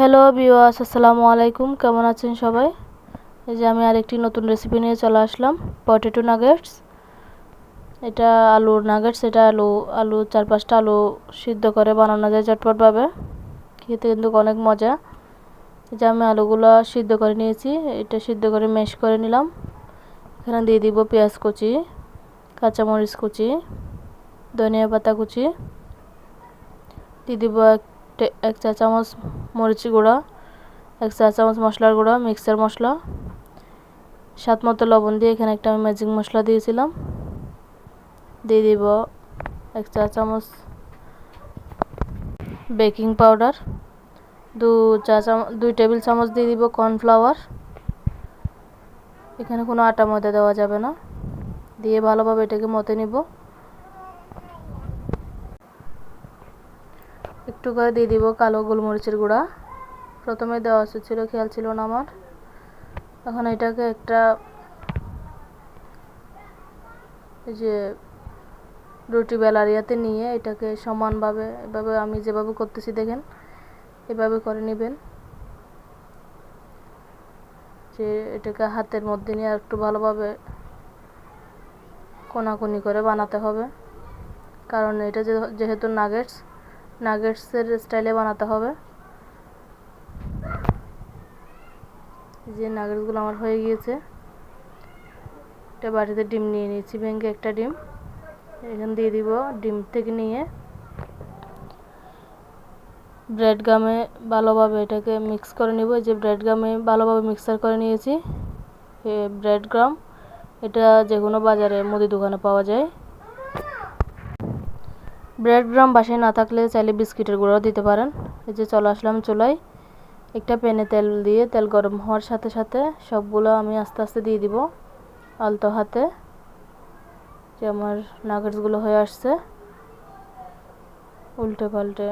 Hello বিওয়াস আসসালামু আলাইকুম। কেমন আছেন সবাই? এই যে আমি আরেকটি নতুন রেসিপি নিয়ে চলে আসলাম পটেটো নাগেটস এটা আলুর নাগেটস এটা আলু আলু চার পাঁচটা আলু সিদ্ধ করে বানানো যায় চটপটভাবে খেতে কিন্তু অনেক মজা। এই যে আমি আলুগুলো সিদ্ধ করে নিয়েছি, এটা সিদ্ধ করে মেশ করে নিলাম। এখানে দিয়ে দিব পেঁয়াজ কুচি, কাঁচামরিচ কুচি, ধনিয়া পাতা কুচি। দিয়ে দিব এক চা চামচ মরিচ গুঁড়া, এক চা চামচ মশলার গুঁড়া, মিক্সার মশলা, স্বাদ মতো লবণ দিয়ে এখানে একটা আমি ম্যাজিক মশলা দিয়েছিলাম। দিয়ে দিব এক চা চামচ বেকিং পাউডার দু চা চামচ দুই টেবিল চামচ দিয়ে দিব কর্নফ্লাওয়ার এখানে কোনো আটা ময়দা দেওয়া যাবে না। দিয়ে ভালোভাবে এটাকে মতে নিব। একটু করে দিয়ে দিব কালো গোলমরিচের গুঁড়া। প্রথমে দেওয়া উচিত ছিল, খেয়াল ছিল না আমার। এখন এটাকে একটা এই যে রুটি বেলারিয়াতে নিয়ে এটাকে সমানভাবে, এভাবে আমি যেভাবে করতেছি দেখেন, এভাবে করে নেবেন। যে এটাকে হাতের মধ্যে নিয়ে একটু ভালোভাবে কোনাকুনি করে বানাতে হবে। কারণ এটা যেহেতু নাগেটস নাগেটসের স্টাইলে বানাতে হবে। যে নাগেটসগুলো আমার হয়ে গিয়েছে। একটা বাড়িতে ডিম নিয়ে নিয়েছি, ভেঙে একটা ডিম। এখানে দিয়ে দিব ডিম থেকে নিয়ে ব্রেড গামে ভালোভাবে এটাকে মিক্স করে নিব। যে ব্রেড গামে ভালোভাবে মিক্সার করে নিয়েছি। ব্রেড গ্রাম, এটা যে কোনো বাজারে মুদি দোকানে পাওয়া যায়। ব্রেড গ্রাম বাসায় না থাকলে চাইলে বিস্কিটের গুঁড়ো দিতে পারেন। এই যে চলে আসলাম চুলায়। একটা প্যানে তেল দিয়ে তেল গরম হওয়ার সাথে সাথে সবগুলো আমি আস্তে আস্তে দিয়ে দিব আলতো হাতে। যে আমার নাগেটসগুলো হয়ে আসছে। উল্টে পাল্টে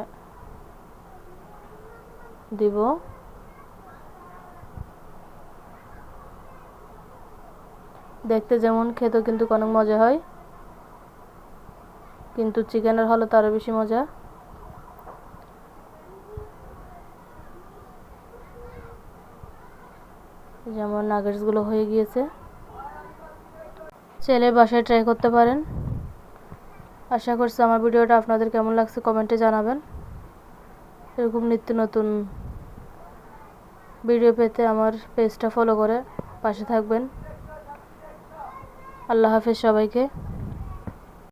দিব। দেখতে যেমন খেতেও কিন্তু অনেক মজা হয়। কিন্তু চিকেনের হলে তো আরও বেশি মজা। যেমন নাগেটসগুলো হয়ে গিয়েছে। ছেলে বাসায় ট্রাই করতে পারেন। আশা করছি আমার ভিডিওটা আপনাদের কেমন লাগছে কমেন্টে জানাবেন। এরকম নিত্য নতুন ভিডিও পেতে আমার পেজটা ফলো করে পাশে থাকবেন। আল্লাহ হাফেজ সবাইকে।